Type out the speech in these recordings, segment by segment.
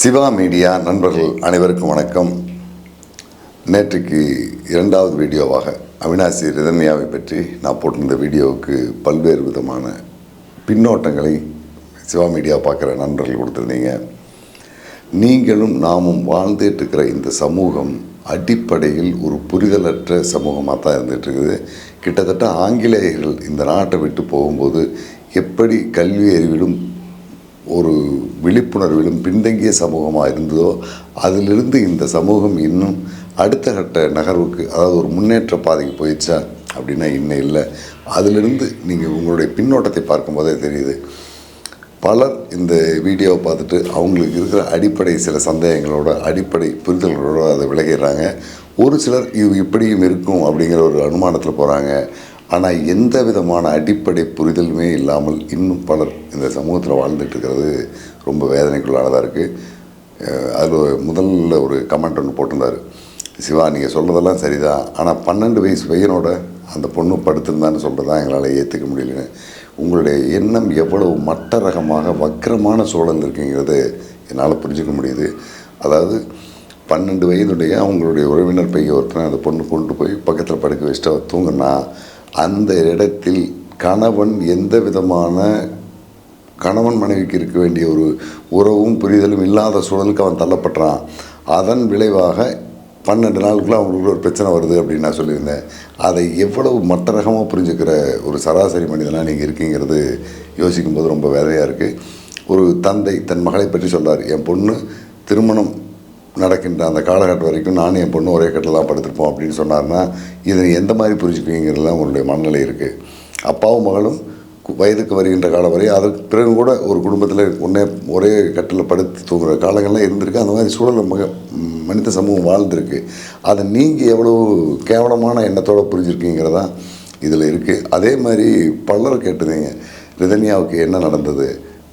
Siva media நண்பர்கள் அனைவருக்கும் வணக்கம். நேற்றுக்கு இரண்டாவது வீடியோவாக அவினாசி ரிதன்யாவை பற்றி நான் போட்டிருந்த வீடியோவுக்கு பல்வேறு விதமான பின்னோட்டங்களை சிவா மீடியா பார்க்குற நண்பர்கள் கொடுத்துருந்தீங்க. நீங்களும் நாமும் வாழ்ந்துட்டு இருக்கிற இந்த சமூகம் அடிப்படையில் ஒரு புரிதலற்ற சமூகமாக தான் இருந்துகிட்ருக்குது. கிட்டத்தட்ட ஆங்கிலேயர்கள் இந்த நாட்டை விட்டு போகும்போது எப்படி கல்வி அறிவிலும் ஒரு விழிப்புணர்விலும் பின்தங்கிய சமூகமாக இருந்ததோ அதிலிருந்து இந்த சமூகம் இன்னும் அடுத்த கட்ட நகர்வுக்கு அதாவது ஒரு முன்னேற்ற பாதைக்கு போயிடுச்சா அப்படின்னா இன்னும் இல்லை. அதிலிருந்து நீங்கள் உங்களுடைய பின்னோட்டத்தை பார்க்கும்போதே தெரியுது. பலர் இந்த வீடியோவை பார்த்துட்டு அவங்களுக்கு இருக்கிற அடிப்படை சில சந்தேகங்களோட அடிப்படை புரிதல்களோடு அதை விலகிடுறாங்க. ஒரு சிலர் இது இப்படியும் இருக்கும் அப்படிங்கிற ஒரு அனுமானத்தில் போகிறாங்க ஆனால் எந்த விதமான அடிப்படை புரிதலுமே இல்லாமல் இன்னும் பலர் இந்த சமூகத்தில் வாழ்ந்துட்டு இருக்கிறது ரொம்ப வேதனைக்குள்ளானதாக இருக்குது அதில் முதல்ல ஒரு கமெண்ட் ஒன்று போட்டிருந்தார். சிவா நீங்கள் சொல்கிறதெல்லாம் சரிதான் ஆனால் பன்னெண்டு வயசு பையனோட அந்த பொண்ணு படுத்திருந்தான்னு சொல்கிறது தான் எங்களால் ஏற்றுக்க முடியலன்னு. உங்களுடைய எண்ணம் எவ்வளவு மட்ட ரகமாக வக்கரமான சூழல் இருக்குங்கிறது என்னால் புரிஞ்சுக்க முடியுது. அதாவது பன்னெண்டு வயதுடைய அவங்களுடைய உறவினர் பையன் ஒருத்தனை அந்த பொண்ணு கொண்டு போய் பக்கத்தில் படுக்க வச்சுட்டு தூங்கினா அந்த இடத்தில் கணவன் எந்த விதமான கணவன் மனைவிக்கு இருக்க வேண்டிய ஒரு உறவும் புரிதலும் இல்லாத சூழலுக்கு அவன் தள்ளப்படுறான் அதன் விளைவாக பன்னெண்டு நாளுக்குள்ள அவங்களுக்கு ஒரு பிரச்சனை வருது அப்படின்னு நான் சொல்லியிருந்தேன். அதை எவ்வளவு மற்ற ரகமாக புரிஞ்சுக்கிற ஒரு சராசரி மனிதனாக நீங்கள் இருக்கீங்கிறது யோசிக்கும்போது ரொம்ப வேலையாக இருக்குது ஒரு தந்தை தன் மகளை பற்றி சொல்கிறார் என் பொண்ணு திருமணம் நடக்கின்ற அந்த காலகட்டம் வரைக்கும் நானும் என் பொண்ணு ஒரே கட்டில் தான் படுத்திருப்போம் அப்படின்னு சொன்னார்னா இதை எந்த மாதிரி புரிஞ்சுப்பீங்கிறதுலாம் உங்களுடைய மனநிலை இருக்குது அப்பாவும் மகளும் கு- வயதுக்கு வருகின்ற காலம் வரை அதற்கு பிறகு கூட ஒரு குடும்பத்தில் ஒன்றே ஒரே கட்டில் படுத்து தூங்குற காலங்கள்லாம் இருந்திருக்கு. அந்த மாதிரி சூழல் மக மனித சமூகம் வாழ்ந்திருக்கு. அதை நீங்கள் எவ்வளோ கேவலமான எண்ணத்தோடு புரிஞ்சுருக்கீங்கிறதான் இதில் இருக்குது அதே மாதிரி பலர் கேட்டுதீங்க ரிதன்யாவுக்கு என்ன நடந்தது?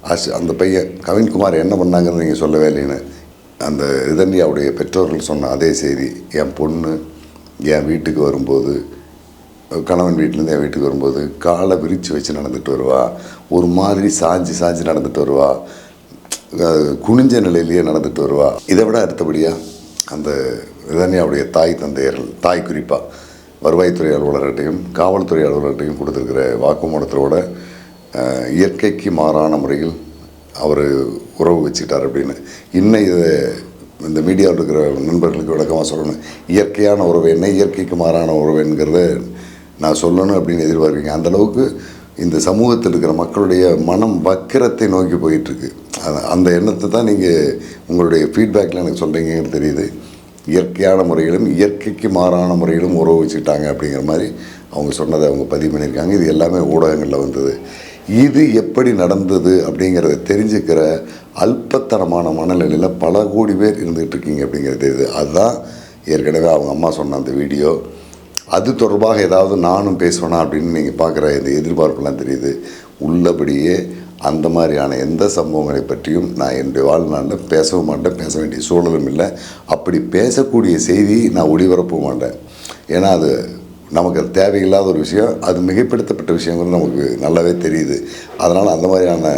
அஸ் அந்த பையன் கவின்குமார் என்ன பண்ணாங்கன்னு நீங்கள் சொல்லவே இல்லைன்னு. அந்த இதன்யாவுடைய பெற்றோர்கள் சொன்ன அதே செய்தி என் பொண்ணு என் வீட்டுக்கு வரும்போது கணவன் வீட்டிலேருந்து என் வீட்டுக்கு வரும்போது காலை விரித்து வச்சு நடந்துட்டு வருவா. ஒரு மாதிரி சாஞ்சு சாஞ்சு நடந்துட்டு வருவா. குனிஞ்ச நிலையிலேயே நடந்துட்டு வருவா. இதை விட அடுத்தபடியாக அந்த இதன்யாவுடைய தாய் தந்தையர்கள் தாய் குறிப்பாக வருவாய்த்துறை அலுவலர்கிட்டையும் காவல்துறை அலுவலர்கிட்டையும் கொடுத்துருக்கிற வாக்குமூலத்தோட இயற்கைக்கு மாறான முறையில் அவர் உறவு வச்சுக்கிட்டார் அப்படின்னு. இன்னும் இதை இந்த மீடியாவில் இருக்கிற நண்பர்களுக்கு விளக்கமாக சொல்லணும். இயற்கையான உறவு என்ன? இயற்கைக்கு மாறான உறவு என்கிறத நான் சொல்லணும் அப்படின்னு எதிர்பார்க்குறீங்க. அந்த அளவுக்கு இந்த சமூகத்தில் இருக்கிற மக்களுடைய மனம் வக்கிரத்தை நோக்கி போயிட்டுருக்கு. அந்த எண்ணத்தை தான் நீங்கள் உங்களுடைய ஃபீட்பேக்கில் எனக்கு சொல்கிறீங்கன்னு தெரியுது. இயற்கையான முறையிலும் இயற்கைக்கு மாறான முறையிலும் உறவு வச்சுக்கிட்டாங்க அப்படிங்கிற மாதிரி அவங்க சொன்னதை அவங்க பதிவு பண்ணியிருக்காங்க. இது எல்லாமே ஊடகங்களில் வந்தது. இது எப்படி நடந்தது அப்படிங்கிறத தெரிஞ்சுக்கிற அல்பத்தனமான மனநிலையில் பல கோடி பேர் இருந்துகிட்டு இருக்கீங்க அப்படிங்கிறது தெரியுது. அதுதான் ஏற்கனவே அவங்க அம்மா சொன்ன அந்த வீடியோ. அது தொடர்பாக ஏதாவது நானும் பேசுவேனா அப்படின்னு நீங்கள் பார்க்குற இந்த எதிர்பார்ப்புலாம் தெரியுது. உள்ளபடியே அந்த மாதிரியான எந்த சம்பவங்களை பற்றியும் நான் என்னுடைய வாழ்நாளில் பேசவும் மாட்டேன் பேச வேண்டிய சூழலும் இல்லை. அப்படி பேசக்கூடிய செய்தி நான் ஒளிபரப்பவும் மாட்டேன். ஏன்னா அது நமக்கு அது தேவையில்லாத ஒரு விஷயம் அது மிகைப்படுத்தப்பட்ட விஷயங்கிறது நமக்கு நல்லாவே தெரியுது. அதனால் அந்த மாதிரியான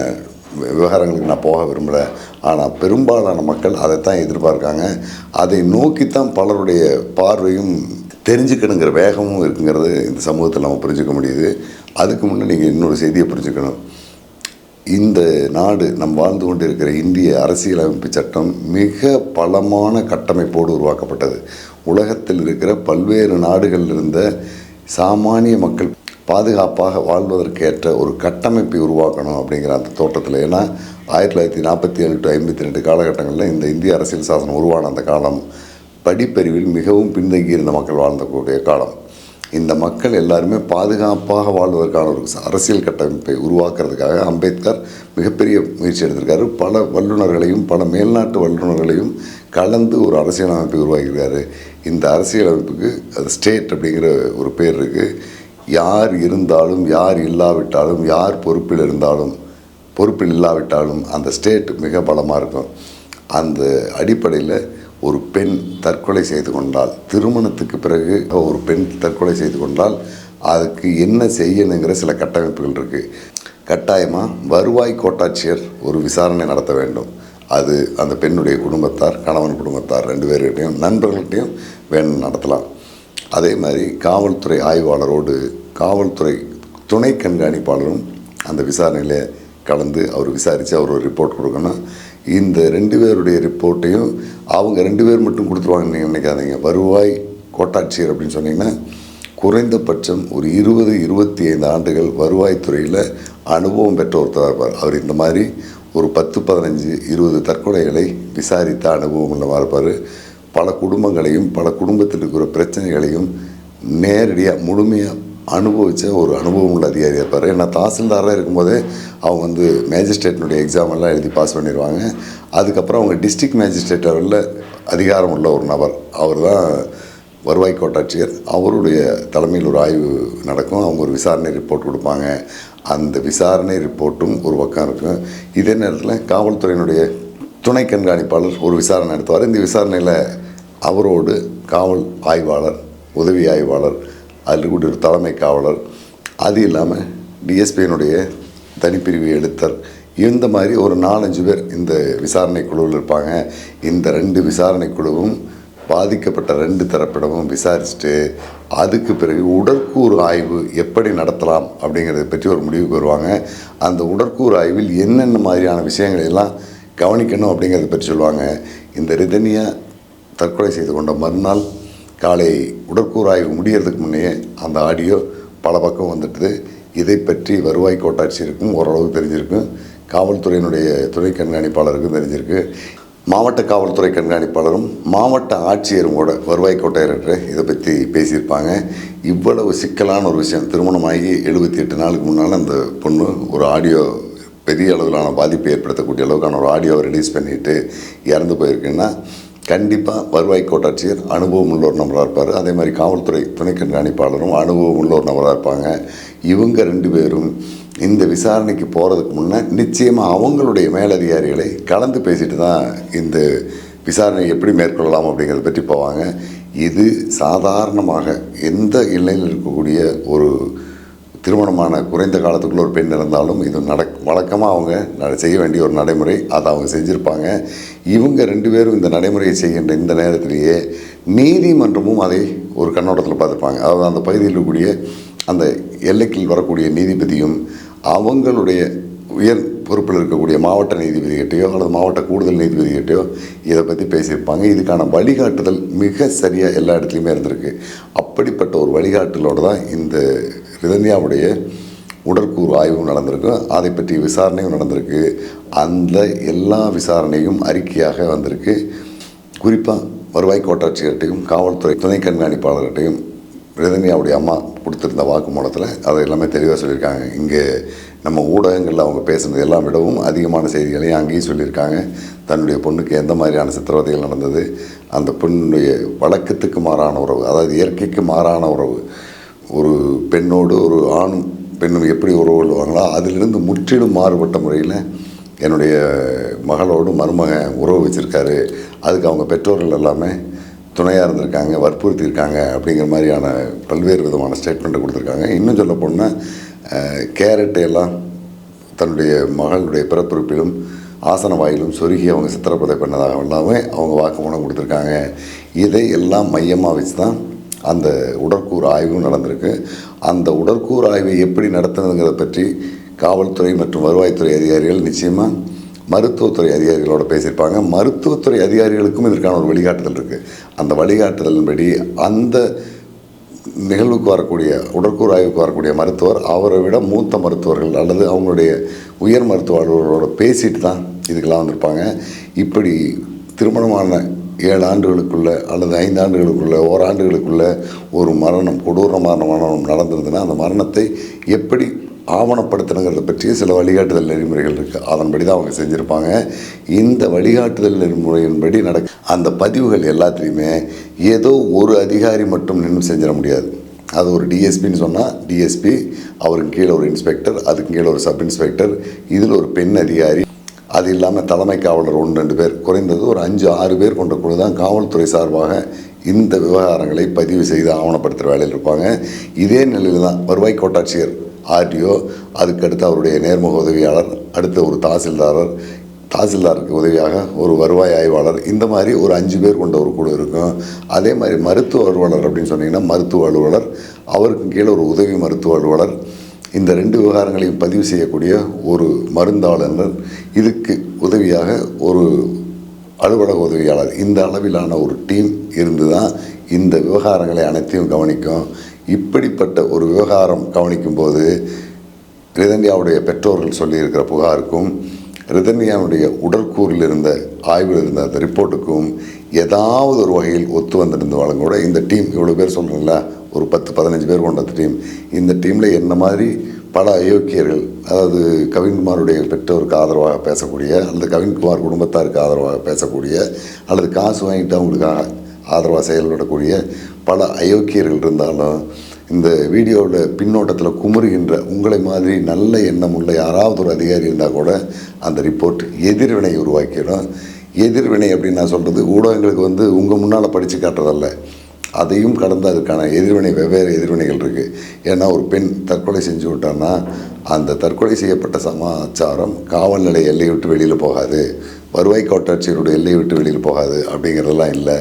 விவகாரங்களுக்கு நான் போக விரும்பலை. ஆனால் பெரும்பாலான மக்கள் அதைத்தான் எதிர்பார்க்காங்க. அதை நோக்கித்தான் பலருடைய பார்வையும் தெரிஞ்சுக்கணுங்கிற வேகமும் இருக்குங்கிறது இந்த சமூகத்தில் நம்ம புரிஞ்சுக்க முடியுது. அதுக்கு முன்னே நீங்கள் இன்னொரு செய்தியை புரிஞ்சுக்கணும். இந்த நாடு நம் வாழ்ந்து கொண்டிருக்கிற இந்திய அரசியலமைப்பு சட்டம் மிக பலமான கட்டமைப்போடு உருவாக்கப்பட்டது. உலகத்தில் இருக்கிற பல்வேறு நாடுகளில் இருந்த சாமானிய மக்கள் பாதுகாப்பாக வாழ்வதற்கேற்ற ஒரு கட்டமைப்பை உருவாக்கணும் அப்படிங்கிற அந்த தோட்டத்தில். ஏன்னா ஆயிரத்தி தொள்ளாயிரத்தி நாற்பத்தி ஏழு டு ஐம்பத்தி ரெண்டு காலகட்டங்களில் இந்த இந்திய அரசியல் சாசனம் உருவான அந்த காலம் படிப்பறிவில் மிகவும் பின்தங்கி இருந்த மக்கள் வாழ்ந்தக்கூடிய காலம். இந்த மக்கள் எல்லாருமே பாதுகாப்பாக வாழ்வதற்கான ஒரு அரசியல் கட்டமைப்பை உருவாக்குறதுக்காக அம்பேத்கர் மிகப்பெரிய முயற்சி எடுத்திருக்காரு. பல வல்லுநர்களையும் பல மேல்நாட்டு வல்லுநர்களையும் கலந்து ஒரு அரசியலமைப்பை உருவாக்கியிருக்காரு. இந்த அரசியலமைப்புக்கு அது ஸ்டேட் அப்படிங்கிற ஒரு பேர் இருக்குது யார் இருந்தாலும் யார் இல்லாவிட்டாலும் யார் பொறுப்பில் இருந்தாலும் பொறுப்பில் இல்லாவிட்டாலும் அந்த ஸ்டேட் மிக பலமாக இருக்கும். அந்த அடிப்படையில் ஒரு பெண் தற்கொலை செய்து கொண்டால் திருமணத்துக்கு பிறகு ஒரு பெண் தற்கொலை செய்து கொண்டால் அதுக்கு என்ன செய்யணுங்கிற சில கட்டமைப்புகள் இருக்குது கட்டாயமாக வருவாய் கோட்டாட்சியர் ஒரு விசாரணை நடத்த வேண்டும். அது அந்த பெண்ணுடைய குடும்பத்தார் கணவன் குடும்பத்தார் ரெண்டு பேர்கிட்டையும் நண்பர்கள்ட்டையும் வேணும் நடத்தலாம். அதே மாதிரி காவல்துறை ஆய்வாளரோடு காவல்துறை துணை கண்காணிப்பாளரும் அந்த விசாரணையில் கலந்து அவர் விசாரித்து அவர் ஒரு ரிப்போர்ட் கொடுக்கணும். இந்த ரெண்டு பேருடைய ரிப்போர்ட்டையும் அவங்க ரெண்டு பேர் மட்டும் கொடுத்துருவாங்கன்னு நீங்கள் நினைக்காதீங்க. வருவாய் கோட்டாட்சியர் அப்படின்னு சொன்னீங்கன்னா குறைந்தபட்சம் ஒரு இருபது இருபத்தி ஐந்து ஆண்டுகள் வருவாய்த்துறையில் அனுபவம் பெற்ற ஒருத்தராக இருப்பார். அவர் இந்த மாதிரி ஒரு பத்து பதினஞ்சு இருபது தற்கொலைகளை விசாரித்த அனுபவம் உள்ளமாக இருப்பார். பல குடும்பங்களையும் பல குடும்பத்தில் இருக்கிற பிரச்சனைகளையும் நேரடியாக முழுமையாக அனுபவித்த ஒரு அனுபவம் உள்ள அதிகாரியாக இருப்பார். ஏன்னா தாசில்தாராக இருக்கும்போதே அவங்க வந்து மேஜிஸ்ட்ரேட்டினுடைய எக்ஸாம் எல்லாம் எழுதி பாஸ் பண்ணிடுவாங்க அதுக்கப்புறம் அவங்க டிஸ்ட்ரிக்ட் மேஜிஸ்ட்ரேட் லெவலில் அதிகாரம் உள்ள ஒரு நபர். அவர் தான் வருவாய் கோட்டாட்சியர். அவருடைய தலைமையில் ஒரு ஆய்வு நடக்கும். அவங்க ஒரு விசாரணை ரிப்போர்ட் கொடுப்பாங்க. அந்த விசாரணை ரிப்போர்ட்டும் ஒரு பக்கம் இருக்கும். இதே நேரத்தில் காவல்துறையினுடைய துணை கண்காணிப்பாளர் ஒரு விசாரணை நடத்துவார். இந்த விசாரணையில் அவரோடு காவல் ஆய்வாளர் உதவி ஆய்வாளர் அதில் கூட ஒரு தலைமை காவலர். அது இல்லாமல் டிஎஸ்பியினுடைய தனிப்பிரிவு எழுத்தர். இந்த மாதிரி ஒரு நாலஞ்சு பேர் இந்த விசாரணை குழுவில் இருப்பாங்க. இந்த ரெண்டு விசாரணை குழுவும் பாதிக்கப்பட்ட ரெண்டு தரப்பிடமும் விசாரிச்சுட்டு அதுக்கு பிறகு உடற்கூறு ஆய்வு எப்படி நடத்தலாம் அப்படிங்கிறத பற்றி ஒரு முடிவுக்கு வருவாங்க. அந்த உடற்கூறு ஆய்வில் என்னென்ன மாதிரியான விஷயங்களை எல்லாம் கவனிக்கணும் அப்படிங்கிறத பற்றி சொல்லுவாங்க. இந்த ரிதனியா தற்கொலை செய்து கொண்ட மறுநாள் காலை உடற்கூறாய்வு முடியறதுக்கு முன்னையே அந்த ஆடியோ பல பக்கம் வந்துட்டுது. இதை பற்றி வருவாய் கோட்டாட்சியருக்கும் ஓரளவு தெரிஞ்சிருக்கும் காவல்துறையினுடைய துணை கண்காணிப்பாளருக்கும் தெரிஞ்சிருக்கு. மாவட்ட காவல்துறை கண்காணிப்பாளரும் மாவட்ட ஆட்சியரும் கூட வருவாய் கோட்டையர்கிட்ட இதை பற்றி பேசியிருப்பாங்க. இவ்வளவு சிக்கலான ஒரு விஷயம். திருமணமாகி எழுபத்தி எட்டு நாளுக்கு முன்னால் அந்த பொண்ணு ஒரு ஆடியோ பெரிய அளவிலான பாதிப்பை ஏற்படுத்தக்கூடிய அளவுக்கான ஒரு ஆடியோவை ரிலீஸ் பண்ணிட்டு இறந்து போயிருக்குன்னா கண்டிப்பாக வருவாய் கோட்டாட்சியர் அனுபவம் உள்ளோர் நபராக இருப்பார். அதே மாதிரி காவல்துறை துணை கண்காணிப்பாளரும் அனுபவம் உள்ளோர் நபராக இருப்பாங்க. இவங்க ரெண்டு பேரும் இந்த விசாரணைக்கு போகிறதுக்கு முன்னே நிச்சயமாக அவங்களுடைய மேலதிகாரிகளை கலந்து பேசிட்டு தான் இந்த விசாரணை எப்படி மேற்கொள்ளலாம் அப்படிங்கிறத பற்றி போவாங்க. இது சாதாரணமாக எந்த எல்லையில் இருக்கக்கூடிய ஒரு திருமணமான குறைந்த காலத்துக்குள்ள ஒரு பெண் இருந்தாலும் இது நட வழக்கமாக அவங்க செய்ய வேண்டிய ஒரு நடைமுறை. அதை அவங்க செஞ்சுருப்பாங்க. இவங்க ரெண்டு பேரும் இந்த நடைமுறையை செய்கின்ற இந்த நேரத்திலேயே நீதிமன்றமும் அதை ஒரு கண்ணோட்டத்தில் பார்த்துருப்பாங்க. அதாவது அந்த பகுதியில் இருக்கக்கூடிய அந்த எல்லைக்கில் வரக்கூடிய நீதிபதியும் அவங்களுடைய உயர் பொறுப்பில் இருக்கக்கூடிய மாவட்ட நீதிபதிகிட்டையோ அல்லது மாவட்ட கூடுதல் நீதிபதிகிட்டையோ இதை பற்றி பேசியிருப்பாங்க. இதுக்கான வழிகாட்டுதல் மிக சரியாக எல்லா இடத்துலையுமே இருந்திருக்கு. அப்படிப்பட்ட ஒரு வழிகாட்டுதலோடு தான் இந்த ரிதன்யாவுடைய உடற்கூறு ஆய்வும் நடந்திருக்கு. அதை பற்றி விசாரணையும் நடந்திருக்கு. அந்த எல்லா விசாரணையும் அறிக்கையாக வந்திருக்கு. குறிப்பாக வருவாய் கோட்டாட்சியர்கிட்டையும் காவல்துறை துணை கண்காணிப்பாளர்கிட்டையும் ரிதன்யாவுடைய அம்மா கொடுத்துருந்த வாக்குமூலத்தில் அதை எல்லாமே தெளிவாக சொல்லியிருக்காங்க. இங்கே நம்ம ஊடகங்களில் அவங்க பேசுனது எல்லாம் விடவும் அதிகமான செய்திகளையும் அங்கேயும் சொல்லியிருக்காங்க. தன்னுடைய பொண்ணுக்கு எந்த மாதிரியான சித்திரவதைகள் நடந்தது அந்த பெண்ணுடைய வழக்கத்துக்கு மாறான உறவு அதாவது இயற்கைக்கு மாறான உறவு ஒரு பெண்ணோடு ஒரு ஆணும் பெண்ணும் எப்படி உறவு கொள்வாங்களோ அதிலிருந்து முற்றிலும் மாறுபட்ட முறையில் என்னுடைய மகளோடு மருமகன் உறவு வச்சுருக்காரு. அதுக்கு அவங்க பெற்றோர்கள் எல்லாமே துணையாக இருந்திருக்காங்க வற்புறுத்தியிருக்காங்க அப்படிங்கிற மாதிரியான பல்வேறு விதமான ஸ்டேட்மெண்ட்டை கொடுத்துருக்காங்க. இன்னும் சொல்ல போனால் கேரட்டை எல்லாம் தன்னுடைய மகளுடைய பிறப்புறுப்பிலும் ஆசன வாயிலும் சொருகி அவங்க சித்திரப்பதை பண்ணதாக எல்லாமே அவங்க வாக்குமூலம் கொடுத்துருக்காங்க. இதை எல்லாம் மையமாக வச்சு தான் அந்த உடற்கூறு ஆய்வும் நடந்திருக்கு. அந்த உடற்கூறு ஆய்வை எப்படி நடத்துனதுங்கிறத பற்றி காவல்துறை மற்றும் வருவாய்த்துறை அதிகாரிகள் நிச்சயமாக மருத்துவத்துறை அதிகாரிகளோடு பேசியிருப்பாங்க. மருத்துவத்துறை அதிகாரிகளுக்கும் இதற்கான ஒரு வழிகாட்டுதல் இருக்குது அந்த வழிகாட்டுதலின்படி அந்த நிகழ்வுக்கு வரக்கூடிய உடற்கூறு ஆய்வுக்கு வரக்கூடிய மருத்துவர் அவரை விட மூத்த மருத்துவர்கள் அல்லது அவங்களுடைய உயர் மருத்துவ பேசிட்டு தான் இதுக்கெல்லாம் வந்திருப்பாங்க. இப்படி திருமணமான ஏழு ஆண்டுகளுக்குள்ள அல்லது ஐந்து ஆண்டுகளுக்குள்ள ஓராண்டுகளுக்குள்ள ஒரு மரணம் கொடூரமான மரணம் நடந்திருந்ததுன்னா அந்த மரணத்தை எப்படி ஆவணப்படுத்தணுங்கிறத பற்றிய சில வழிகாட்டுதல் நெறிமுறைகள் இருக்குது அதன்படி தான் அவங்க செஞ்சுருப்பாங்க. இந்த வழிகாட்டுதல் நெறிமுறையின்படி நடக்க அந்த பதிவுகள் எல்லாத்துலேயுமே ஏதோ ஒரு அதிகாரி மட்டும் நின்று செஞ்சிட முடியாது. அது ஒரு டிஎஸ்பின்னு சொன்னால் டிஎஸ்பி அவருக்கு கீழே ஒரு இன்ஸ்பெக்டர் அதுக்கு கீழே ஒரு சப் இன்ஸ்பெக்டர் இதில் ஒரு பெண் அதிகாரி. அது இல்லாமல் தலைமை காவலர் ஒன்று ரெண்டு பேர். குறைந்தது ஒரு அஞ்சு ஆறு பேர் கொண்ட குழு தான் காவல்துறை சார்பாக இந்த விவகாரங்களை பதிவு செய்து ஆவணப்படுத்துகிற வேலையில் இருப்பாங்க. இதே நிலையில் தான் வருவாய் கோட்டாட்சியர் ஆர்டிஓ அதுக்கடுத்து அவருடைய நேர்முக உதவியாளர் அடுத்த ஒரு தாசில்தாரர் தாசில்தாருக்கு உதவியாக ஒரு வருவாய் ஆய்வாளர் இந்த மாதிரி ஒரு அஞ்சு பேர் கொண்ட ஒரு குழு இருக்கும். அதே மாதிரி மருத்துவ அலுவலர் அப்படின்னு சொன்னிங்கன்னா மருத்துவ அலுவலர் அவருக்கு கீழே ஒரு உதவி மருத்துவ அலுவலர் இந்த ரெண்டு விவகாரங்களையும் பதிவு செய்யக்கூடிய ஒரு மருந்தாளுநர் இதுக்கு உதவியாக ஒரு அலுவலக உதவியாளர். இந்த அளவிலான ஒரு டீம் இருந்து தான் இந்த விவகாரங்களை அனைத்தையும் கவனிக்கும். இப்படிப்பட்ட ஒரு விவகாரம் கவனிக்கும்போது ரிதன்யாவுடைய பெற்றோர்கள் சொல்லியிருக்கிற புகாருக்கும் ரிதன்யாவுடைய உடற்கூறில் இருந்த ஆய்வில் இருந்த அந்த ரிப்போர்ட்டுக்கும் ஏதாவது ஒரு வகையில் ஒத்து வந்திருந்தவங்க கூட இந்த டீம் இவ்வளோ பேர் சொல்கிறீங்களா ஒரு பத்து பதினஞ்சு பேர் கொண்ட டீம். இந்த டீமில் என்ன மாதிரி பல அயோக்கியர்கள் அதாவது கவின்குமாருடைய பெற்றோருக்கு ஆதரவாக பேசக்கூடிய அல்லது கவின்குமார் குடும்பத்தாருக்கு ஆதரவாக பேசக்கூடிய அல்லது காசு வாங்கிட்டு அவங்களுக்காக ஆதரவாக செயல்படக்கூடிய பல அயோக்கியர்கள் இருந்தாலும் இந்த வீடியோவில் பின்னோட்டத்தில் குமுறுகின்ற உங்களை மாதிரி நல்ல எண்ணம் உள்ள யாராவது ஒரு அதிகாரி இருந்தால் கூட அந்த ரிப்போர்ட் எதிர்வினை உருவாக்கிடும். எதிர்வினை அப்படின்னு நான் சொல்கிறது ஊடகங்களுக்கு வந்து உங்கள் முன்னால் படித்து காட்டுறதல்ல. அதையும் கடந்து அதுக்கான எதிர்வினை வெவ்வேறு எதிர்வினைகள் இருக்குது ஏன்னா ஒரு பெண் தற்கொலை செஞ்சு விட்டான்னா அந்த தற்கொலை செய்யப்பட்ட சமாச்சாரம் காவல் நிலைய எல்லையை விட்டு வெளியில் போகாது. வருவாய் கோட்டாட்சியருடைய எல்லையை விட்டு வெளியில் போகாது அப்படிங்கிறதெல்லாம் இல்லை.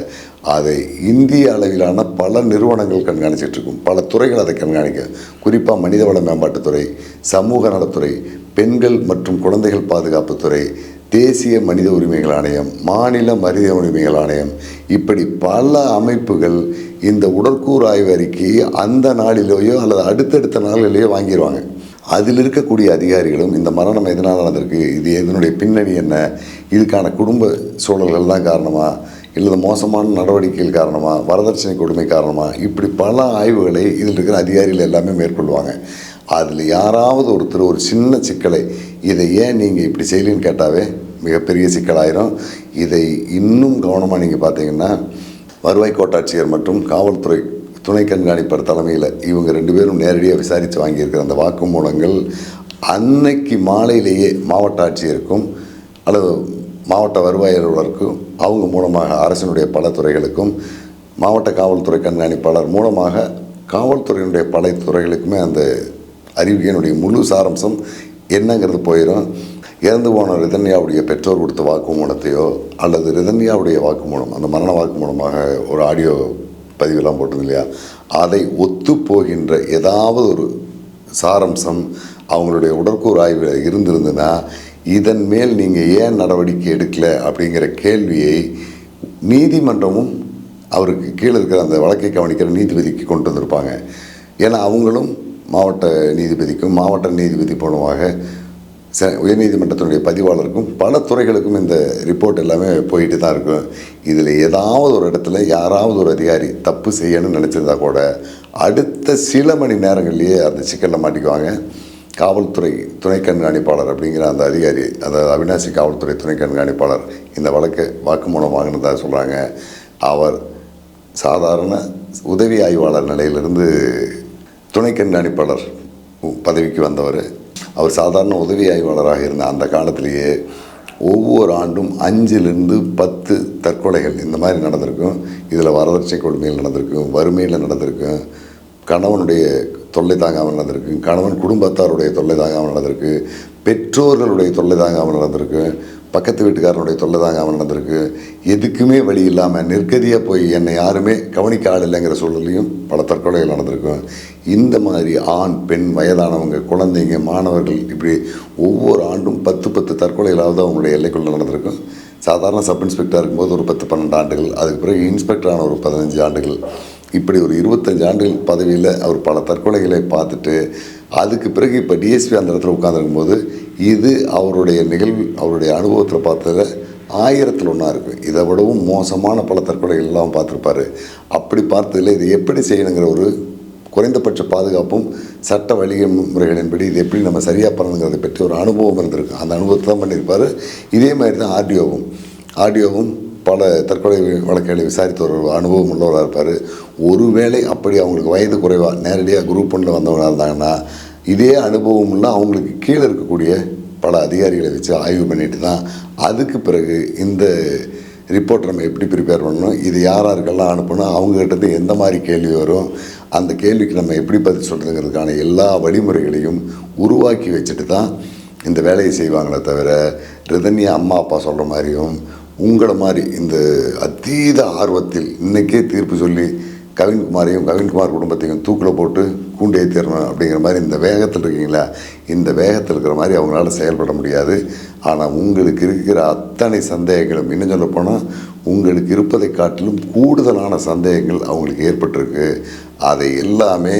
அதை இந்திய அளவிலான பல நிறுவனங்கள் கண்காணிச்சிட்டு இருக்கும் பல துறைகள் அதை கண்காணிக்க. குறிப்பாக மனிதவள மேம்பாட்டுத்துறை சமூக நலத்துறை பெண்கள் மற்றும் குழந்தைகள் பாதுகாப்புத்துறை தேசிய மனித உரிமைகள் ஆணையம் மாநில மனித உரிமைகள் ஆணையம். இப்படி பல அமைப்புகள் இந்த உடற்கூறு ஆய்வு அறிக்கையை அந்த நாளிலேயோ அல்லது அடுத்தடுத்த நாளிலேயோ வாங்கிடுவாங்க அதில் இருக்கக்கூடிய அதிகாரிகளும் இந்த மரணம் எதனால் நடந்திருக்கு இது இதனுடைய பின்னணி என்ன இதுக்கான குடும்ப சூழல்கள் தான் காரணமாக இல்லை மோசமான நடவடிக்கைகள் காரணமாக வரதட்சணை கொடுமை காரணமாக இப்படி பல ஆய்வுகளை இதில் இருக்கிற அதிகாரிகள் எல்லாமே மேற்கொள்வாங்க. அதில் யாராவது ஒருத்தர் ஒரு சின்ன சிக்கலை இதை ஏன் நீங்கள் இப்படி செய்யலன்னு கேட்டாவே மிகப்பெரிய சிக்கலாயிரும். இதை இன்னும் கவனமாக நீங்கள் பார்த்தீங்கன்னா வருவாய் கோட்டாட்சியர் மற்றும் காவல்துறை துணை கண்காணிப்பர் தலைமையில் இவங்க ரெண்டு பேரும் நேரடியாக விசாரித்து வாங்கியிருக்கிற அந்த வாக்குமூலங்கள் அன்னைக்கு மாலையிலேயே மாவட்ட ஆட்சியருக்கும் அல்லது மாவட்ட வருவாய் அலுவலருக்கும் அவங்க மூலமாக அரசினுடைய பல துறைகளுக்கும் மாவட்ட காவல்துறை கண்காணிப்பாளர் மூலமாக காவல்துறையினுடைய பல துறைகளுக்குமே அந்த அறிவிக்கையினுடைய முழு சாரம்சம் என்னங்கிறது போயிடும் இறந்து போன ரிதன்யாவுடைய பெற்றோர் கொடுத்த வாக்குமூலத்தையோ அல்லது ரிதன்யாவுடைய வாக்குமூலம் அந்த மரண வாக்குமூலமாக ஒரு ஆடியோ பதிவெல்லாம் போட்டது இல்லையா? அதை ஒத்து போகின்ற ஏதாவது ஒரு சாரம்சம் அவங்களுடைய உடற்கூறு ஆய்வில் இருந்திருந்ததுன்னா இதன் மேல் நீங்கள் ஏன் நடவடிக்கை எடுக்கலை அப்படிங்கிற கேள்வியை நீதிமன்றமும் அவருக்கு கீழே இருக்கிற அந்த வழக்கை கவனிக்கிற நீதிபதிக்கு கொண்டு வந்திருப்பாங்க. ஏன்னா அவங்களும் மாவட்ட நீதிபதிக்கும் மாவட்ட நீதிபதி மூலமாக ச உயர்நீதிமன்றத்தினுடைய பதிவாளருக்கும் பல துறைகளுக்கும் இந்த ரிப்போர்ட் எல்லாமே போயிட்டு தான் இருக்கும். இதில் ஏதாவது ஒரு இடத்துல யாராவது ஒரு அதிகாரி தப்பு செய்யணும்னு நினச்சிருந்தா கூட அடுத்த சில மணி நேரங்கள்லேயே அந்த சிக்கலில் மாட்டிக்குவாங்க. காவல்துறை துணை கண்காணிப்பாளர் அப்படிங்கிற அந்த அதிகாரி அதாவது அவினாசி காவல்துறை துணை கண்காணிப்பாளர் இந்த வழக்கு வாக்குமூலம் வாங்கினதாக சொல்கிறாங்க அவர் சாதாரண உதவி ஆய்வாளர் நிலையிலிருந்து துணை கண்காணிப்பாளர் பதவிக்கு வந்தவர். அவர் சாதாரண உதவி ஆய்வாளராக இருந்த அந்த காலத்திலேயே ஒவ்வொரு ஆண்டும் அஞ்சிலிருந்து பத்து தற்கொலைகள் இந்த மாதிரி நடந்திருக்கும். இதில் வரதட்சணை கொடுமையில் நடந்திருக்கும் வறுமையில் நடந்திருக்கும். கணவனுடைய தொல்லை தாங்காமல் நடந்திருக்கு. கணவன் குடும்பத்தாருடைய தொல்லை தாங்காமல் நடந்திருக்கு. பெற்றோர்களுடைய தொல்லை தாங்காமல் நடந்திருக்கு. பக்கத்து வீட்டுக்காரனுடைய தொல்லை தாங்காமல் நடந்திருக்கு. எதுக்குமே வழி இல்லாமல் நிற்கதியாக போய் என்னை யாருமே கவனிக்க ஆள் இல்லைங்கிற சூழலையும் பல தற்கொலைகள் நடந்திருக்கும் இந்த மாதிரி ஆண் பெண் வயதானவங்க குழந்தைங்க மாணவர்கள் இப்படி ஒவ்வொரு ஆண்டும் பத்து பத்து தற்கொலைகளாவது அவங்களுடைய எல்லைக்குள்ளே நடந்திருக்கும் சாதாரண சப் இன்ஸ்பெக்டர் இருக்கும்போது ஒரு பத்து பன்னெண்டு ஆண்டுகள். அதுக்கு பிறகு இன்ஸ்பெக்டரான ஒரு பதினஞ்சு ஆண்டுகள். இப்படி ஒரு இருபத்தஞ்சு ஆண்டுகள் பதவியில் அவர் பல தற்கொலைகளை பார்த்துட்டு அதுக்கு பிறகு இப்போ டிஎஸ்பி அந்த இடத்துல உட்காந்துருக்கும்போது இது அவருடைய நிகழ்வு அவருடைய அனுபவத்தில் பார்த்ததில் ஆயிரத்தில் ஒன்றா இருக்கும் இதை விடவும் மோசமான பல தற்கொலைகள் எல்லாம் பார்த்துருப்பாரு. அப்படி பார்த்ததில் இது எப்படி செய்யணுங்கிற ஒரு குறைந்தபட்ச பாதுகாப்பும் சட்ட வழிமுறைகளின்படி இது எப்படி நம்ம சரியாக பண்ணணுங்கிறத பற்றி ஒரு அனுபவம் இருந்திருக்கு. அந்த அனுபவத்தை தான் பண்ணியிருப்பார். இதே மாதிரி தான் ஆர்டிஓவும். ஆர்டிஓவும் பல தற்கொலை வழக்குகளை விசாரித்து ஒரு அனுபவம் உள்ளவராக இருப்பார். ஒருவேளை அப்படி அவங்களுக்கு வயது குறைவாக நேரடியாக குரூப் ஒன்றில் வந்தவங்களாக இருந்தாங்கன்னா இதே அனுபவம் உள்ள அவங்களுக்கு கீழே இருக்கக்கூடிய பல அதிகாரிகளை வச்சு ஆய்வு பண்ணிட்டு தான் அதுக்கு பிறகு இந்த ரிப்போர்ட் நம்ம எப்படி ப்ரிப்பேர் பண்ணணும் இது யார் யாருக்கெல்லாம் அனுப்பணும் அவங்ககிட்ட எந்த மாதிரி கேள்வி வரும் அந்த கேள்விக்கு நம்ம எப்படி பதில் சொல்கிறதுங்கிறதுக்கான எல்லா வழிமுறைகளையும் உருவாக்கி வச்சுட்டு தான் இந்த வேலையை செய்வாங்களே தவிர ரிதன்யா அம்மா அப்பா சொல்கிற மாதிரியும் உங்களை மாதிரி இந்த அதீத ஆர்வத்தில் இன்றைக்கே தீர்ப்பு சொல்லி கவின்குமாரையும் கவின்குமார் குடும்பத்தையும் தூக்கில் போட்டு கூண்டு ஏற்றிடணும் அப்படிங்கிற மாதிரி இந்த வேகத்தில் இருக்கீங்களா? இந்த வேகத்தில் இருக்கிற மாதிரி அவங்களால செயல்பட முடியாது. ஆனால் உங்களுக்கு இருக்கிற அத்தனை சந்தேகங்களும் இன்னும் சொல்லப்போனால் உங்களுக்கு இருப்பதை காட்டிலும் கூடுதலான சந்தேகங்கள் அவங்களுக்கு ஏற்பட்டிருக்கு. அதை எல்லாமே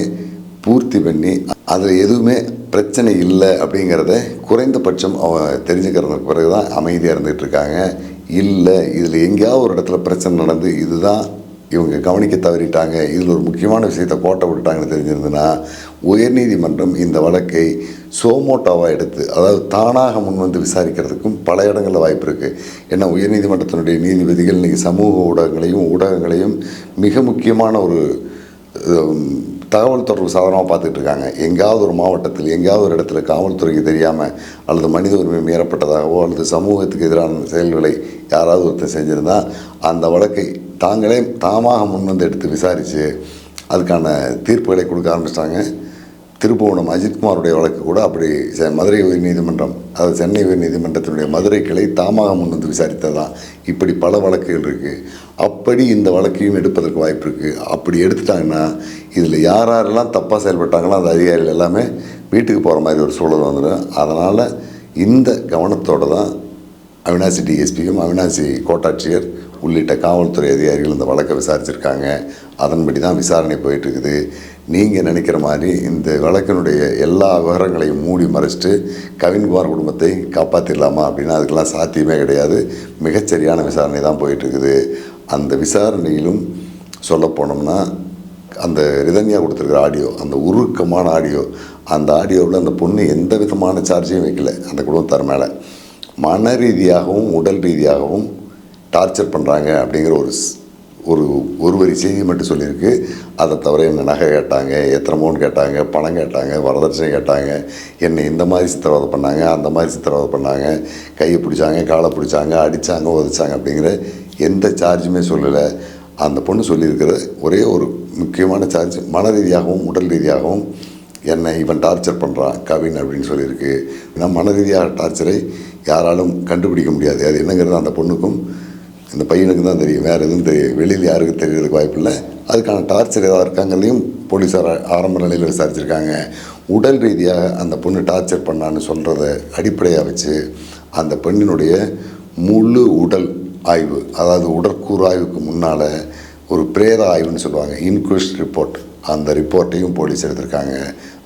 பூர்த்தி பண்ணி அதில் எதுவுமே பிரச்சனை இல்லை அப்படிங்கிறத குறைந்தபட்சம் அவன் தெரிஞ்சுக்கிறதுக்கு பிறகு தான் அமைதியாக இருந்துகிட்டு இருக்காங்க. இல்லை இதில் எங்கேயாவது ஒரு இடத்துல பிரச்சனை நடந்து இதுதான் இவங்க கவனிக்க தவறிட்டாங்க இதில் ஒரு முக்கியமான விஷயத்தை கோட்டை விட்டுட்டாங்கன்னு தெரிஞ்சிருந்ததுன்னா உயர்நீதிமன்றம் இந்த வழக்கை சோமோட்டோவாக எடுத்து அதாவது தானாக முன் வந்து விசாரிக்கிறதுக்கும் பல இடங்களில் வாய்ப்பு இருக்குது ஏன்னா உயர்நீதிமன்றத்தினுடைய நீதிபதிகள் இன்றைக்கி சமூக ஊடகங்களையும் ஊடகங்களையும் மிக முக்கியமான ஒரு தகவல் தொடர்பு சாதனமாக பார்த்துட்டு இருக்காங்க. எங்கேயாவது ஒரு மாவட்டத்தில் எங்கேயாவது ஒரு இடத்துல காவல்துறைக்கு தெரியாமல் அல்லது மனித உரிமை மீறப்பட்டதாகவோ அல்லது சமூகத்துக்கு எதிரான செயல்களை யாராவது ஒருத்தர் செஞ்சுருந்தா அந்த வழக்கை தாங்களே தாமாக முன் வந்து எடுத்து விசாரித்து அதுக்கான தீர்ப்புகளை கொடுக்க ஆரம்பிச்சிட்டாங்க. திருப்புவனம் அஜித்குமாருடைய வழக்கு கூட அப்படி செ- மதுரை உயர்நீதிமன்றம் அதாவது சென்னை உயர்நீதிமன்றத்தினுடைய மதுரை கிளை தாமாக முன் வந்து விசாரித்ததான் இப்படி பல வழக்குகள் இருக்குது அப்படி இந்த வழக்கையும் எடுப்பதற்கு வாய்ப்பு இருக்குது அப்படி எடுத்துட்டாங்கன்னா இதில் யார் யாரெல்லாம் தப்பாக செயல்பட்டாங்களோ அந்த அதிகாரிகள் எல்லாமே வீட்டுக்கு போகிற மாதிரி ஒரு சூழல் வந்துடும். அதனால் இந்த கவனத்தோடு தான் அவினாசி டிஎஸ்பியும் அவினாசி கோட்டாட்சியர் உள்ளிட்ட காவல்துறை அதிகாரிகள் இந்த வழக்கை விசாரிச்சிருக்காங்க. அதன்படி தான் விசாரணை போயிட்டுருக்குது. நீங்கள் நினைக்கிற மாதிரி இந்த வழக்கினுடைய எல்லா விவரங்களையும் மூடி மறைச்சிட்டு கவின்குமார் குடும்பத்தை காப்பாற்றிடலாமா அப்படின்னா அதுக்கெல்லாம் சாத்தியமே கிடையாது. மிகச்சரியான விசாரணை தான் போயிட்டுருக்குது. அந்த விசாரணையிலும் சொல்லப்போனோம்னா அந்த ரிதன்யா கொடுத்துருக்குற ஆடியோ அந்த உருக்கமான ஆடியோ அந்த ஆடியோவில் அந்த பொண்ணு எந்த விதமான சார்ஜையும் வைக்கல. அந்த குடும்பத்தார் மேலே. மன ரீதியாகவும் உடல் ரீதியாகவும் டார்ச்சர் பண்ணுறாங்க அப்படிங்கிற ஒரு ஸ்- ஒரு ஒரு வரி செய்தி மட்டும் சொல்லியிருக்கு. அதை தவிர என்ன நகை கேட்டாங்க எத்தனை மோன் கேட்டாங்க பணம் கேட்டாங்க வரதட்சணை கேட்டாங்க என்னை இந்த மாதிரி சித்திரவதை பண்ணாங்க அந்த மாதிரி சித்திரவதை பண்ணாங்க கையை பிடிச்சாங்க காலை பிடிச்சாங்க அடித்தாங்க உதச்சாங்க அப்படிங்கிற எந்த சார்ஜுமே சொல்லலை. அந்த பொண்ணு சொல்லியிருக்கிற ஒரே ஒரு முக்கியமான சார்ஜ் மன ரீதியாகவும் உடல் ரீதியாகவும் என்னை இவன் டார்ச்சர் பண்ணுறான் கவின் அப்படின்னு சொல்லியிருக்கு. ஏன்னா மன ரீதியாக டார்ச்சரை யாராலும் கண்டுபிடிக்க முடியாது. அது என்னங்கிறது அந்த பொண்ணுக்கும் இந்த பையனுக்கு தான் தெரியும். வேறு எதுவும் தெரியும் வெளியில் யாருக்கும் தெரியறதுக்கு வாய்ப்பு இல்லை. அதுக்கான டார்ச்சர் ஏதாவது இருக்காங்கிறதையும் போலீஸார் ஆரம்ப நிலையில் விசாரிச்சிருக்காங்க. உடல் ரீதியாக அந்த பொண்ணு டார்ச்சர் பண்ணான்னு சொல்கிறத அடிப்படையாக வச்சு அந்த பெண்ணினுடைய முழு உடல் ஆய்வு அதாவது உடற்கூறு ஆய்வுக்கு முன்னால் ஒரு பிரேத ஆய்வுன்னு சொல்லுவாங்க. இன்குவஸ்ட் ரிப்போர்ட் அந்த ரிப்போர்ட்டையும் போலீஸ் எடுத்திருக்காங்க.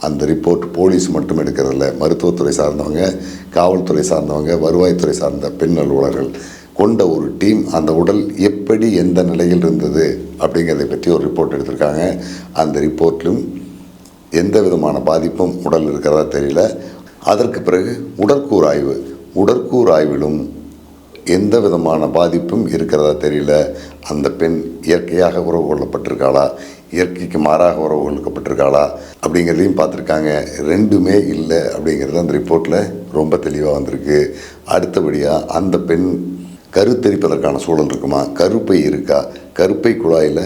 அந்த ரிப்போர்ட் போலீஸ் மட்டும் எடுக்கிறதில்ல. மருத்துவத்துறை சார்ந்தவங்க காவல்துறை சார்ந்தவங்க வருவாய்த்துறை சார்ந்த பெண் அலுவலர்கள் கொண்ட ஒரு டீம் அந்த உடல் எப்படி எந்த நிலையில் இருந்தது அப்படிங்கிறதை பற்றி ஒரு ரிப்போர்ட் எடுத்திருக்காங்க. அந்த ரிப்போர்ட்லையும் எந்த விதமான பாதிப்பும் உடல் இருக்கிறதா தெரியல. அதற்கு பிறகு உடற்கூறு ஆய்வு. உடற்கூறு ஆய்விலும் எந்த விதமான பாதிப்பும் இருக்கிறதா தெரியல. அந்த பெண் இயற்கையாக உறவு கொள்ளப்பட்டிருக்காளா? இயற்கைக்கு மாறாக உறவு கொடுக்கப்பட்டிருக்காளா அப்படிங்கிறதையும் பார்த்துருக்காங்க. ரெண்டுமே இல்லை அப்படிங்கிறது அந்த ரிப்போர்ட்டில் ரொம்ப தெளிவாக வந்திருக்கு. அடுத்தபடியாக அந்த பெண் கருத்தரிப்பதற்கான சூழல் இருக்குமா? கருப்பை இருக்கா? கருப்பை குழாயில்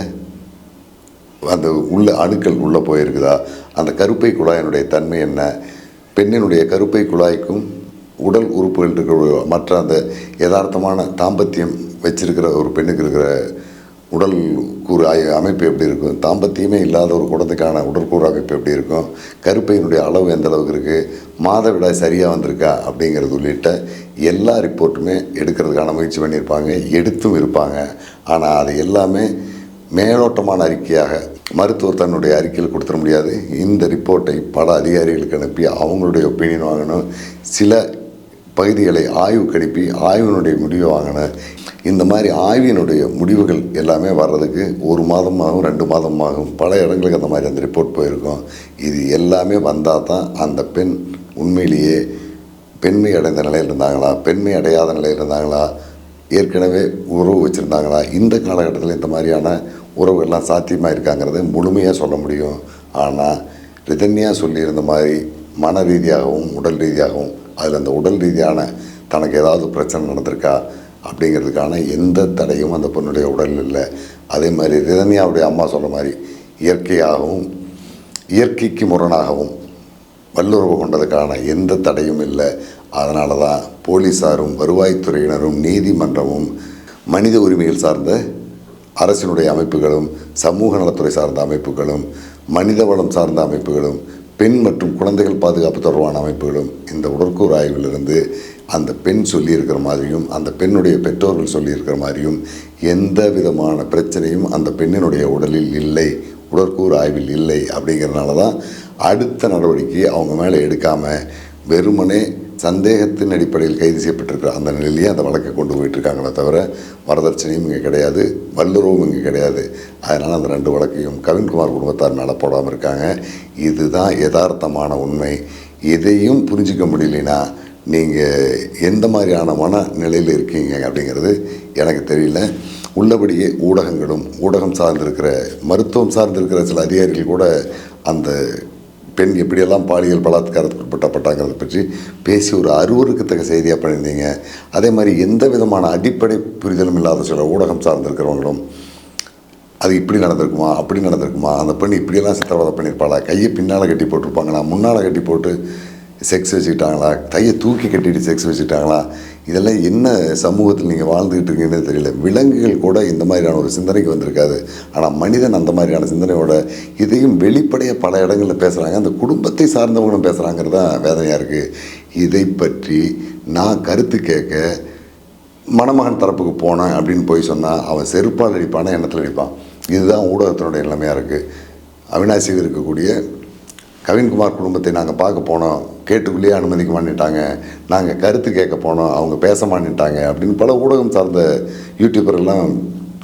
அந்த உள்ள அணுக்கள் உள்ளே போயிருக்குதா? அந்த கருப்பை குழாயினுடைய தன்மை என்ன? பெண்ணினுடைய கருப்பை குழாய்க்கும் உடல் உறுப்புகள் இருக்கிற ஒரு மற்ற அந்த யதார்த்தமான தாம்பத்தியம் வச்சிருக்கிற ஒரு பெண்ணுக்கு இருக்கிற உடல் கூறு ஆய- அமைப்பு எப்படி இருக்கும்? தாம்பத்தியமே இல்லாத ஒரு குடத்துக்கான உடற்கூறு அமைப்பு எப்படி இருக்கும்? கருப்பையினுடைய அளவு எந்த அளவுக்கு இருக்குது மாதவிடாய் சரியாக வந்திருக்கா? அப்படிங்கிறது உள்ளிட்ட எல்லா ரிப்போர்ட்டுமே எடுக்கிறதுக்கான முயற்சி பண்ணியிருப்பாங்க எடுத்தும் இருப்பாங்க. ஆனால் அது எல்லாமே மேலோட்டமான அறிக்கையாக மருத்துவர் தன்னுடைய அறிக்கையில் கொடுத்துட முடியாது. இந்த ரிப்போர்ட்டை பல அதிகாரிகளுக்கு அனுப்பி அவங்களுடைய ஒப்பீனியன் வாங்கணும். சில பகுதிகளை ஆய்வுக்கு அனுப்பி ஆய்வினுடைய முடிவை வாங்கின இந்த மாதிரி ஆய்வினுடைய முடிவுகள் எல்லாமே வர்றதுக்கு ஒரு மாதமாகும் ரெண்டு மாதமாகும் பல இடங்களுக்கு அந்த மாதிரி அந்த ரிப்போர்ட் போயிருக்கும். இது எல்லாமே வந்தால் தான் அந்த பெண் உண்மையிலேயே பெண்மை அடைந்த நிலையில் இருந்தாங்களா? பெண்மை அடையாத நிலையில் இருந்தாங்களா? ஏற்கனவே உறவு வச்சுருந்தாங்களா? இந்த காலகட்டத்தில் இந்த மாதிரியான உறவுகள்லாம் சாத்தியமாக இருக்காங்கிறத முழுமையாக சொல்ல முடியும். ஆனால் ரிதன்யா சொல்லியிருந்த மாதிரி மன ரீதியாகவும் உடல் ரீதியாகவும் அதில் அந்த உடல் ரீதியான தனக்கு ஏதாவது பிரச்சனை நடந்திருக்கா அப்படிங்கிறதுக்கான எந்த தடையும் அந்த பொண்ணுடைய உடலில் இல்லை. அதே மாதிரி ரிதன்யாவுடைய அம்மா சொல்கிற மாதிரி இயற்கையாகவும் இயற்கைக்கு முரணாகவும் வல்லுறவு கொண்டதுக்கான எந்த தடையும் இல்லை. அதனால தான் போலீஸாரும் வருவாய்த்துறையினரும் நீதிமன்றமும் மனித உரிமைகள் சார்ந்த அரசினுடைய அமைப்புகளும் சமூக நலத்துறை சார்ந்த அமைப்புகளும் மனிதவளம் சார்ந்த அமைப்புகளும் பெண் மற்றும் குழந்தைகள் பாதுகாப்பு தொடர்பான அமைப்புகளும் இந்த உடற்கூறு ஆய்விலிருந்து அந்த பெண் சொல்லியிருக்கிற மாதிரியும் அந்த பெண்ணுடைய பெற்றோர்கள் சொல்லியிருக்கிற மாதிரியும் எந்த விதமான பிரச்சனையும் அந்த பெண்ணினுடைய உடலில் இல்லை உடற்கூறு ஆய்வில் இல்லை அப்படிங்கிறதுனால தான் அடுத்த நடவடிக்கையை அவங்க மேலே எடுக்காமல் வெறுமனே சந்தேகத்தின் அடிப்படையில் கைது செய்யப்பட்டிருக்கிற அந்த நிலையிலேயே அந்த வழக்கை கொண்டு போயிட்டுருக்காங்களே தவிர வரதட்சணையும் இங்கே கிடையாது வல்லுறவும் இங்கே கிடையாது. அதனால் அந்த ரெண்டு வழக்கையும் கவின்குமார் குடும்பத்தார் மேலே போடாமல் இருக்காங்க. இதுதான் யதார்த்தமான உண்மை. எதையும் புரிஞ்சிக்க முடியலனா நீங்கள் எந்த மாதிரியான மனநிலையில் இருக்கீங்க அப்படிங்கிறது எனக்கு தெரியல. உள்ளபடியே ஊடகங்களும் ஊடகம் சார்ந்திருக்கிற மருத்துவம் சார்ந்திருக்கிற சில அதிகாரிகள் கூட அந்த பெண் எப்படியெல்லாம் பாலியல் பலாத்காரத்துக்கு உட்பட்டப்பட்டாங்கிறத பற்றி பேசி ஒரு அருவருக்கத்தக்க செய்தியாக பண்ணியிருந்தீங்க. அதே மாதிரி எந்த விதமான அடிப்படை புரிதலும் இல்லாத சில ஊடகம் சார்ந்திருக்கிறவங்களும் அது இப்படி நடந்திருக்குமா அப்படி நடந்திருக்குமா அந்த பெண் இப்படியெல்லாம் சித்திரவதை பண்ணியிருப்பாளா கையை பின்னால் கட்டி போட்டிருப்பாங்களா முன்னால் கட்டி போட்டு செக்ஸ் வச்சுக்கிட்டாங்களா? கையை தூக்கி கட்டிட்டு செக்ஸ் வச்சுக்கிட்டாங்களா? இதெல்லாம் என்ன சமூகத்தில் நீங்கள் வாழ்ந்துக்கிட்டு இருக்கீங்கன்னு தெரியல. விலங்குகள் கூட இந்த மாதிரியான ஒரு சிந்தனைக்கு வந்திருக்காது. ஆனால் மனிதன் அந்த மாதிரியான சிந்தனையோட இதையும் வெளிப்படையாக பல இடங்களில் பேசுகிறாங்க அந்த குடும்பத்தை சார்ந்தவங்களும் பேசுகிறாங்கிறது தான் வேதனையாக இருக்குது இதை பற்றி நான் கருத்து கேட்க மணமகன் தரப்புக்கு போனேன் அப்படின்னு போய் சொன்னால் அவன் செருப்பால் அடிப்பான எண்ணத்தில் அடிப்பான்? இதுதான் ஊடகத்தினுடைய நிலைமையாக இருக்குது அவினாசியில் இருக்கக்கூடிய கவின்குமார் குடும்பத்தை நாங்கள் பார்க்க போனோம். கேட்டுக்குள்ளேயே அனுமதிக்க மாட்டேட்டாங்க நாங்கள் கருத்து கேட்க போனோம் அவங்க பேச மாட்டேட்டாங்க அப்படின்னு பல ஊடகம் சார்ந்த யூடியூபரெல்லாம்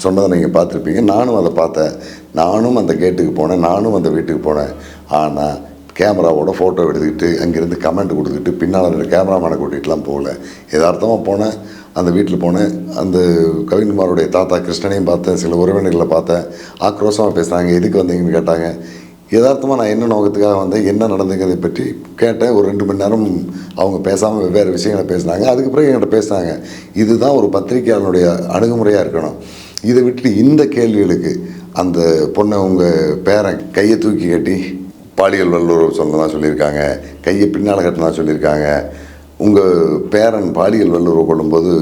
சொன்னதை நீங்கள் பார்த்துருப்பீங்க. நானும் அதை பார்த்தேன். நானும் அந்த கேட்டுக்கு போனேன் நானும் அந்த வீட்டுக்கு போனேன். ஆனால் கேமராவோட ஃபோட்டோ எடுத்துக்கிட்டு அங்கேருந்து கமெண்ட் கொடுத்துக்கிட்டு பின்னால் இருக்கிற கேமராமேனை கூட்டிகிட்டுலாம் போகல. எதார்த்தமாக போனேன். அந்த வீட்டில் போனேன். அந்த கவின்குமாரோடைய தாத்தா கிருஷ்ணனையும் பார்த்தேன். சில உறவினர்களை பார்த்தேன். ஆக்ரோஷமாக பேசுகிறாங்க எதுக்கு வந்தீங்கன்னு கேட்டாங்க. யதார்த்தமாக நான் என்ன நோக்கத்துக்காக வந்தேன் என்ன நடந்துங்கிறதை பற்றி கேட்டேன். ஒரு ரெண்டு மணி நேரம் அவங்க பேசாமல் வெவ்வேறு விஷயங்களை பேசினாங்க. அதுக்கு பிறகு என்கிட்ட பேசினாங்க இதுதான் ஒரு பத்திரிகையாளனுடைய அணுகுமுறையாக இருக்கணும். இதை விட்டு இந்த கேள்விகளுக்கு அந்த பொண்ணை உங்கள் பேரன் கையை தூக்கி கட்டி பாலியல் வல்லுறவு சொன்னதா சொல்லியிருக்காங்க கையை பின்னால் கட்டினா சொல்லியிருக்காங்க உங்கள் பேரன் பாலியல் வல்லுறவு கொள்ளும்போது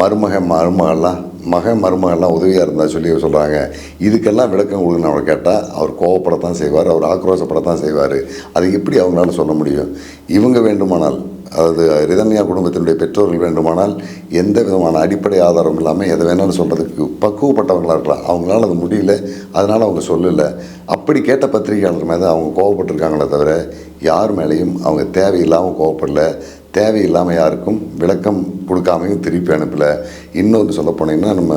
மருமக மருமகள்லாம் மகன் மருமகள்லாம் உதவியாக இருந்தால் சொல்லி சொல்கிறாங்க இதுக்கெல்லாம் விளக்கம் கொடுங்கன்னு அவரை கேட்டால் அவர் கோவப்படத்தான் செய்வார் அவர் ஆக்ரோஷப்படத்தான் செய்வார். அது எப்படி அவங்களால சொல்ல முடியும்? இவங்க வேண்டுமானால் அதாவது ரிதன்யா குடும்பத்தினுடைய பெற்றோர்கள் வேண்டுமானால் எந்த விதமான அடிப்படை ஆதாரம் இல்லாமல் எதை வேணாலும் சொல்கிறதுக்கு பக்குவப்பட்டவங்களாக இருக்கலாம். அவங்களால அது முடியல அதனால் அவங்க சொல்லலை. அப்படி கேட்ட பத்திரிகையாளர் மேலே அவங்க கோவப்பட்டிருக்காங்களே தவிர யார் மேலேயும் அவங்க தேவையில்லாமல் கோவப்படல. தேவையில்லாமல் யாருக்கும் விளக்கம் கொடுக்காமையும் திருப்பி அனுப்பலை. இன்னொன்று சொல்ல போனீங்கன்னா நம்ம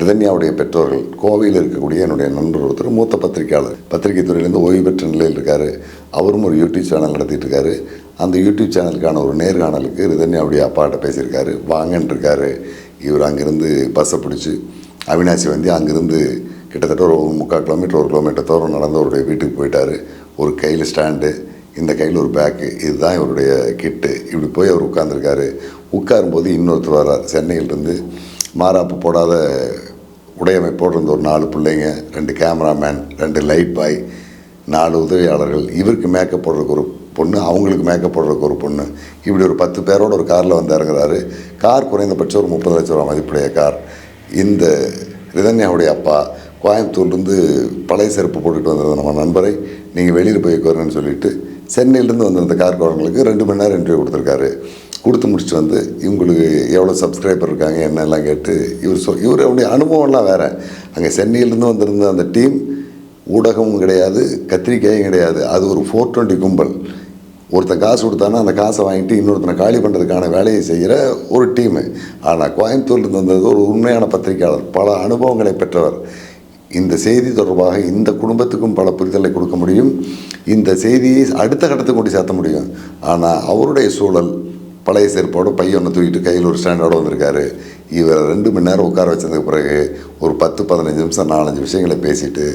ரிதன்யாவுடைய பெற்றோர்கள் கோவையில் இருக்கக்கூடிய என்னுடைய நண்பர் ஒருத்தர் மூத்த பத்திரிகையாளர். பத்திரிகை துறையிலேருந்து ஓய்வு பெற்ற நிலையில் இருக்கார். அவரும் ஒரு யூடியூப் சேனல் நடத்திட்டு இருக்காரு. அந்த யூடியூப் சேனலுக்கான ஒரு நேர்காணலுக்கு ரிதன்யாவுடைய அப்பாட்ட பேசியிருக்காரு. வாங்கன்ட்ருக்காரு இவர் அங்கேருந்து பஸ்ஸை பிடிச்சி அவினாசி வந்து அங்கேருந்து கிட்டத்தட்ட ஒரு முக்கால் கிலோமீட்டர் ஒரு கிலோமீட்டர் தூரம் நடந்து அவருடைய வீட்டுக்கு போயிட்டார். ஒரு கையில் ஸ்டாண்டு இந்த கையில் ஒரு பேக்கு இதுதான் இவருடைய கிட்டு இப்படி போய் அவர் உட்காந்துருக்காரு உட்காரும்போது இன்னொருத்தர் வர்றார். சென்னையிலேருந்து மாறாப்பு போடாத உடையமைப்போடு இருந்த ஒரு நாலு பிள்ளைங்க ரெண்டு கேமராமேன் ரெண்டு லைட் பாய் நாலு உதவியாளர்கள். இவருக்கு மேக்கப் போடுறதுக்கு ஒரு பொண்ணு அவங்களுக்கு மேக்கப் போடுறதுக்கு ஒரு பொண்ணு. இப்படி ஒரு பத்து பேரோட ஒரு காரில் வந்து இறங்குறாரு. கார் குறைந்தபட்சம் ஒரு முப்பது லட்ச ரூபா மதிப்புடைய கார் இந்த ரிதன்யாவுடைய அப்பா கோயம்புத்தூர்லேருந்து பழைய செருப்பு போட்டுட்டு வந்திருந்த நம்ம நண்பரை நீங்கள் வெளியில் போய் உட்காருங்கன்னு சொல்லிட்டு சென்னையிலேருந்து வந்திருந்த கார்காரங்களுக்கு ரெண்டு மணி நேரம் இன்டர்வியூ கொடுத்துருக்காரு. கொடுத்து முடிச்சுட்டு வந்து இவங்களுக்கு எவ்வளோ சப்ஸ்கிரைபர் இருக்காங்க என்னெல்லாம் கேட்டு இவர் சொல் இவர் அவருடைய அனுபவம்லாம் வேறு. அங்கே சென்னையிலேருந்து வந்திருந்த அந்த டீம் ஊடகமும் கிடையாது கத்திரிக்காயும் கிடையாது. அது ஒரு ஃபோர் டுவெண்ட்டி கும்பல். ஒருத்தன் காசு கொடுத்தானா அந்த காசை வாங்கிட்டு இன்னொருத்தனை காலி பண்ணுறதுக்கான வேலையை செய்கிற ஒரு டீமு. ஆனால் கோயம்புத்தூர்லேருந்து வந்தது ஒரு உண்மையான பத்திரிகையாளர். பல அனுபவங்களை பெற்றவர். இந்த செய்தி தொடர்பாக இந்த குடும்பத்துக்கும் பல புரிதலை கொடுக்க முடியும். இந்த செய்தியை அடுத்த கட்டத்துக்கு கொண்டு சேர்த்த முடியும். ஆனால் அவருடைய சூழல் பழைய செருப்போட பையனை தூக்கிட்டு கையில் ஒரு ஸ்டாண்டோடு வந்திருக்காரு. இவர் ரெண்டு மணி நேரம் உட்கார வச்சதுக்கு பிறகு ஒரு பத்து பதினஞ்சு நிமிஷம் நாலஞ்சு விஷயங்களை பேசிட்டு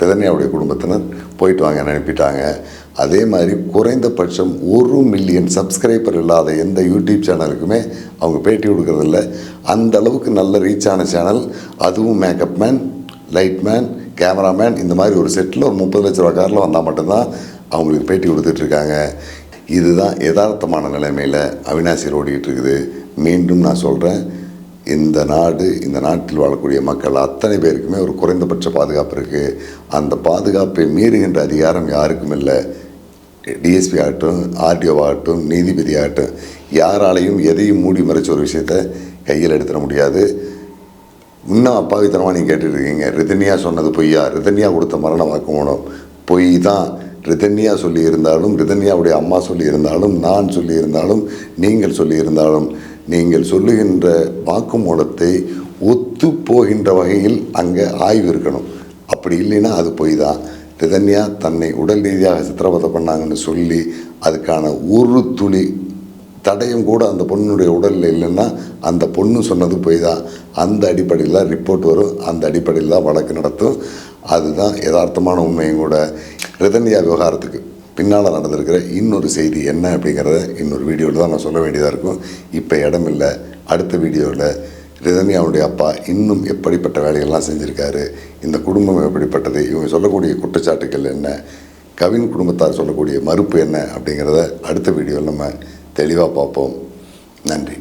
திதன்யாவுடைய குடும்பத்தினர் போயிட்டு வாங்க அனுப்பிட்டாங்க. அதே மாதிரி குறைந்தபட்சம் ஒரு மில்லியன் சப்ஸ்கிரைபர் இல்லாத எந்த யூடியூப் சேனலுக்குமே அவங்க பேட்டி கொடுக்கறதில்ல. அந்த அளவுக்கு நல்ல ஆன சேனல். அதுவும் மேக்கப் மேன். லைட்மேன் கேமராமேன் இந்த மாதிரி ஒரு செட்டில் ஒரு முப்பது லட்ச ரூபா காரில் வந்தால் மட்டும்தான் அவங்களுக்கு பேட்டி கொடுத்துட்ருக்காங்க. இதுதான் யதார்த்தமான நிலைமையில் அவினாசியில் ஓடிக்கிட்டு இருக்குது மீண்டும் நான் சொல்கிறேன் இந்த நாடு இந்த நாட்டில் வாழக்கூடிய மக்கள் அத்தனை பேருக்குமே ஒரு குறைந்தபட்ச பாதுகாப்பு இருக்குது அந்த பாதுகாப்பை மீறுகின்ற அதிகாரம் யாருக்கும் இல்லை. டிஎஸ்பி ஆகட்டும் ஆர்டிஓ ஆகட்டும் நீதிபதி ஆகட்டும் யாராலையும் எதையும் மூடி மறைச்ச ஒரு விஷயத்த கையில் எடுத்துட முடியாது. இன்னும் அப்பாவித்தனமாக நீங்கள் கேட்டுருக்கீங்க. ரிதன்யா சொன்னது பொய்யா? ரிதன்யா கொடுத்த மரண வாக்குமூலம் பொய் தான் ரிதன்யா சொல்லியிருந்தாலும் ரிதன்யாவுடைய அம்மா சொல்லியிருந்தாலும் நான் சொல்லியிருந்தாலும் நீங்கள் சொல்லியிருந்தாலும் நீங்கள் சொல்லுகின்ற வாக்குமூலத்தை ஒத்து போகின்ற வகையில் அங்கே ஆய்வு இருக்கணும். அப்படி இல்லைன்னா அது பொய் தான். ரிதன்யா தன்னை உடல் ரீதியாக சித்திரவதை பண்ணாங்கன்னு சொல்லி அதுக்கான ஒரு துளி தடையும் கூட அந்த பொண்ணுடைய உடலில் இல்லைன்னா அந்த பொண்ணு சொன்னது போய் தான் அந்த அடிப்படையில் தான் ரிப்போர்ட் வரும். அந்த அடிப்படையில் தான் வழக்கு நடத்தும். அதுதான் யதார்த்தமான உண்மையும் கூட. ரிதன்யா விவகாரத்துக்கு பின்னால் நடந்திருக்கிற இன்னொரு செய்தி என்ன அப்படிங்கிறத இன்னொரு வீடியோவில் தான் நான் சொல்ல வேண்டியதாக இருக்கும். இப்போ இடமில்லை அடுத்த வீடியோவில் ரிதன்யாவுடைய அப்பா இன்னும் எப்படிப்பட்ட வேலைகள்லாம் செஞ்சுருக்காரு? இந்த குடும்பம் எப்படிப்பட்டது? இவங்க சொல்லக்கூடிய குற்றச்சாட்டுகள் என்ன? கவின் குடும்பத்தார் சொல்லக்கூடிய மறுப்பு என்ன அப்படிங்கிறத அடுத்த வீடியோவில் நம்ம தெளிவாக பார்ப்போம். நன்றி.